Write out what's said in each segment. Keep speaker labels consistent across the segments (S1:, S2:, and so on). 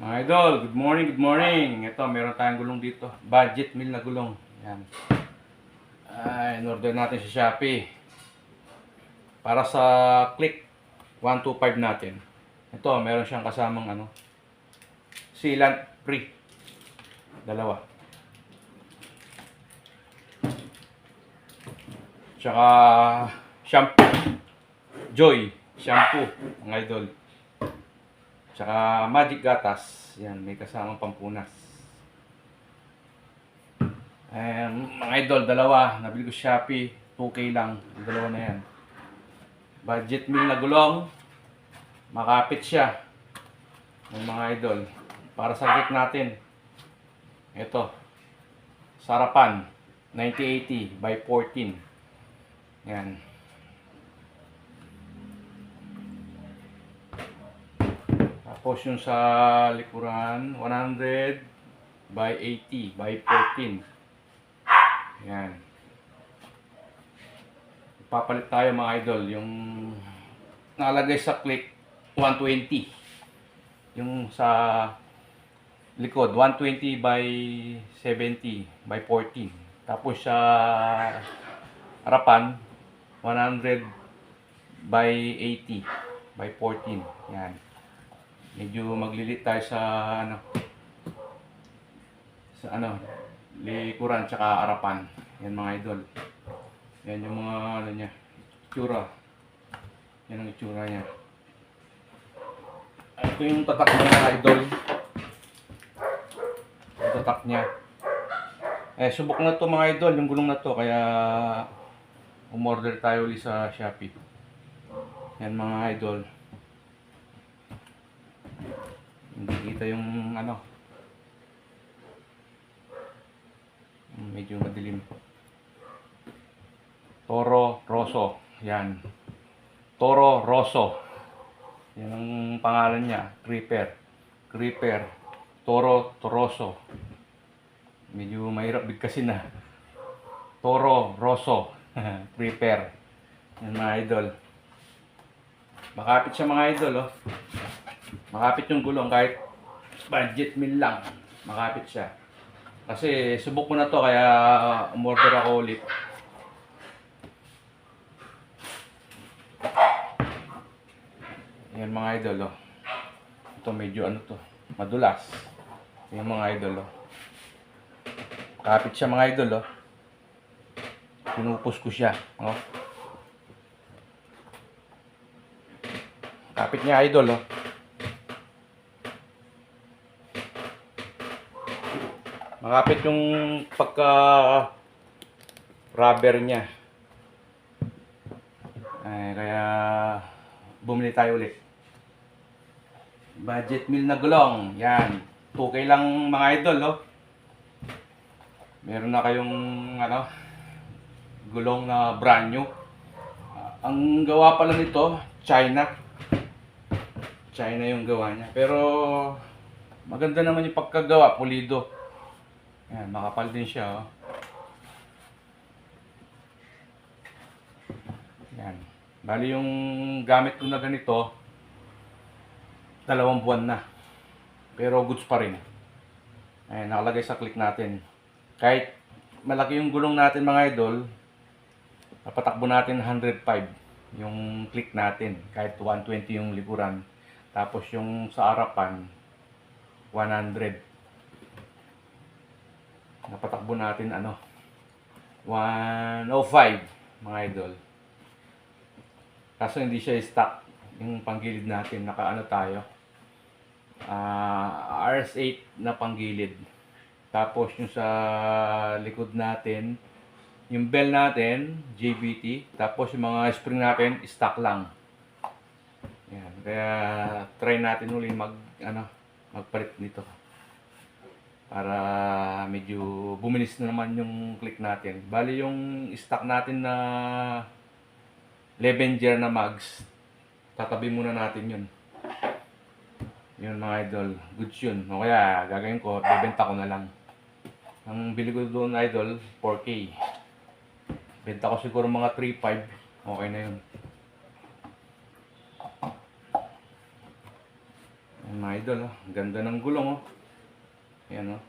S1: Mga idol, good morning, good morning. Ito, meron tayong gulong dito. Budget meal na gulong. Yan. Ay, in-order natin sa Shopee. Para sa click 125 natin. Ito, meron siyang kasamang ano. Sealant free. Dalawa. Tsaka shampoo. Joy shampoo, mga idol. Tsaka magic gatas. Yan, may kasamang pampunas. Ayan, mga idol, dalawa. Nabili ko Shopee. 2K lang. Dalawa na yan. Budget meal na gulong. Makapit siya. Ng mga idol. Para sa gift natin. Ito. Sarapan. 9080 by 14. Yan. Tapos yung sa likuran, 100 by 80 by 14. Yan. Papalit tayo mga idol, yung nalagay sa click 120. Yung sa likod, 120 by 70 by 14. Tapos sa harapan, 100 by 80 by 14. Yan. Medyo maglilit tayo sa ano sa ano likuran tsaka harapan. Yan mga idol. Yan yung mga ano niya, itsura. Yan ang itsura niya. Ito yung tatak niya mga idol. Yung tatak niya. Eh, subok na to mga idol, yung gulong na to. Kaya, umorder tayo ulit sa Shopee. Yan mga idol. Hindi kita yung ano. Medyo madilim. Toro Rosso. Yan. Toro Rosso. Yan ang pangalan niya. Creeper. Creeper. Toro Rosso. Medyo mahirap bigkasin na. Toro Rosso. Creeper. Yan mga idol. Makapit siya mga idol, oh. Makapit yung gulong kahit budget meal lang. Makapit siya. Kasi subok ko na to kaya uh, umorder ako ulit. Yan mga idol, oh. Ito medyo ano to, madulas. Yan mga idol, oh. Makapit siya mga idol, oh. Pinupos ko siya, oh. Kapit niya idol, oh. Makapit yung pagka rubber niya. Ay, kaya bumili tayo ulit. Budget meal na gulong. Yan. 2K lang mga idol, oh. Meron na kayong ano, gulong na brand new. Ah, ang gawa pala nito, China. China yung gawa niya. Pero maganda naman yung pagkagawa, pulido. Yan, makapal din siya. Oh. Yan. Bali yung gamit ko na ganito, dalawang buwan na. Pero goods pa rin. Ayan, nakalagay sa click natin. Kahit malaki yung gulong natin mga idol, napatakbo natin 105 yung click natin. Kahit 120 yung likuran. Tapos yung sa harapan, 100 napatakbo natin ano 105 mga idol. Kaso hindi siya stock yung panggilid natin. Nakaano tayo? Ah RS8 na panggilid. Tapos yung sa likod natin yung bell natin JBT tapos yung mga spring natin stock lang. Yan kaya try natin uli mag ano magpalit nito para medyo bumilis na naman yung click natin. Bali yung stock natin na Levenger na mags, tatabi muna natin yun. Yun mga idol, goods yun. O kaya gagawin ko, bebenta ko na lang. Ang bili ko doon idol, 4K. Benta ko siguro mga 3.5, okay na yun. Mga idol, oh. Ganda ng gulong, oh. Ayan, oh.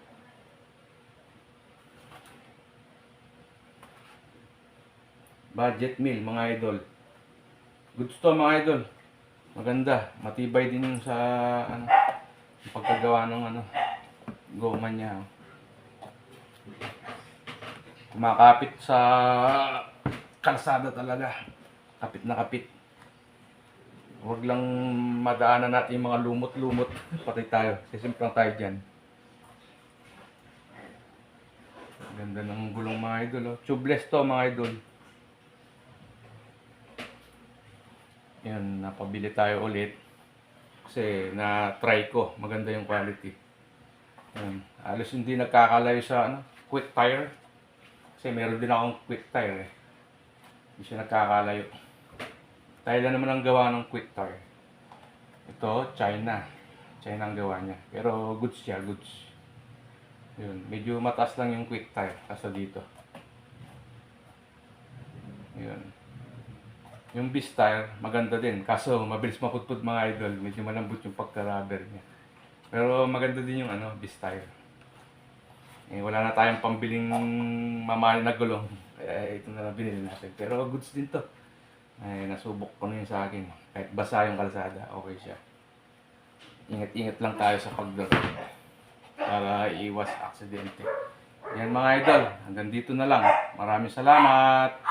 S1: Budget meal, mga idol. Goods to, mga idol. Maganda. Matibay din yung sa, ano, pagkagawa ng, ano, goma niya, oh. Kumakapit sa kalsada talaga. Kapit na kapit. Huwag lang madaanan natin yung mga lumot-lumot. Patay tayo. Sisimple lang tayo dyan. Ganda ng gulong mga idol. Oh. Tubeless to mga idol. Yan, napabili tayo ulit. Kasi na-try ko. Maganda yung quality. Yan. Alos hindi nagkakalayo sa ano, quick tire. Kasi meron din akong quick tire eh. Hindi siya nagkakalayo. Tayo lang naman ang gawa ng quick tire. Ito, China. China ang gawa niya. Pero goods siya, goods. Yun. Medyo mataas lang yung quick tire. Kaso dito. Yun. Yung Beast tire, maganda din. Kaso mabilis maputput mga idol. Medyo malambot yung pagka-rubber niya. Pero maganda din yung ano, Beast tire. Eh, wala na tayong pambiling mamahal na gulong. Kaya ito na lang binili natin. Pero goods din to. Ay, nasubok ko na yun sa akin. Kahit basa yung kalsada, okay siya. Ingat-ingat lang tayo sa pagdalo. Para iwas aksidente. Yan mga idol, hanggang dito na lang. Maraming salamat.